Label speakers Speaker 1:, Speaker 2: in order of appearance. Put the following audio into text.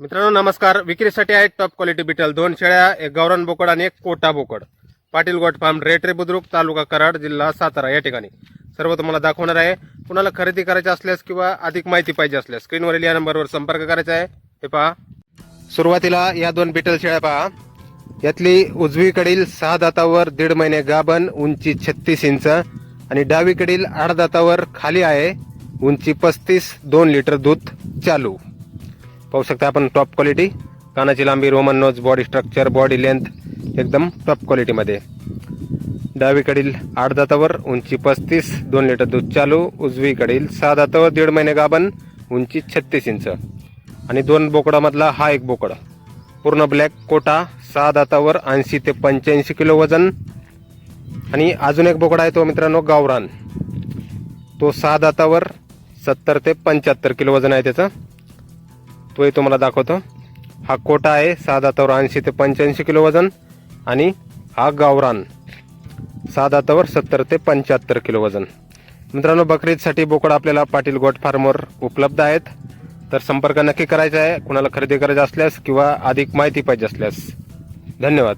Speaker 1: मित्रांनो नमस्कार. विक्रीसाठी आहेत टॉप क्वालिटी बिटल दोन शेळ्या एक गौरण बोकड आणि एक कोटा बोकड. पाटील गोट फार्म रेटरे बुद्रुक तालुका कराड जिल्हा सातारा. या ठिकाणी सर्व तुम्हाला दाखवणार आहे. कुणाला खरेदी करायची असल्यास किंवा अधिक माहिती पाहिजे असल्यास स्क्रीनवरील या नंबरवर संपर्क करायचा आहे. हे पहा. सुरुवातीला या दोन बिटल शेळ्या पहा. यातली उजवीकडील सहा दातावर दीड महिने गाभण उंची छत्तीस इंच आणि डावीकडील आठ दातावर खाली आहे. उंची पस्तीस दोन लिटर दूध चालू. पाहू शकता आपण टॉप क्वालिटी कानाची लांबी Roman nose body structure body length एकदम टॉप क्वालिटीमध्ये डावीकडील आठ दातावर उंची पस्तीस दोन लिटर दूध चालू उजवीकडील सहा दातावर दीड महिने गाभण उंची छत्तीस इंच. आणि दोन बोकडामधला हा एक बोकडा. पूर्ण ब्लॅक कोटा सहा दातावर ऐंशी ते पंच्याऐंशी किलो वजन. आणि अजून एक बोकडा आहे तो मित्रांनो गावरान. तो सहा दातावर सत्तर ते पंच्याहत्तर किलो वजन आहे त्याचं. तोही तुम्हाला दाखवतो. हा कोटा आहे सहा तवर ऐंशी ते पंच्याऐंशी किलो वजन आणि हा गावरान सहा तवर सत्तर ते पंच्याहत्तर किलो वजन. मित्रांनो बकरीदसाठी बोकड आपल्याला पाटील गोट फार्मवर उपलब्ध आहेत. तर संपर्क नक्की करायचा आहे. कुणाला खरेदी करायचा असल्यास किंवा अधिक माहिती पाहिजे असल्यास. धन्यवाद.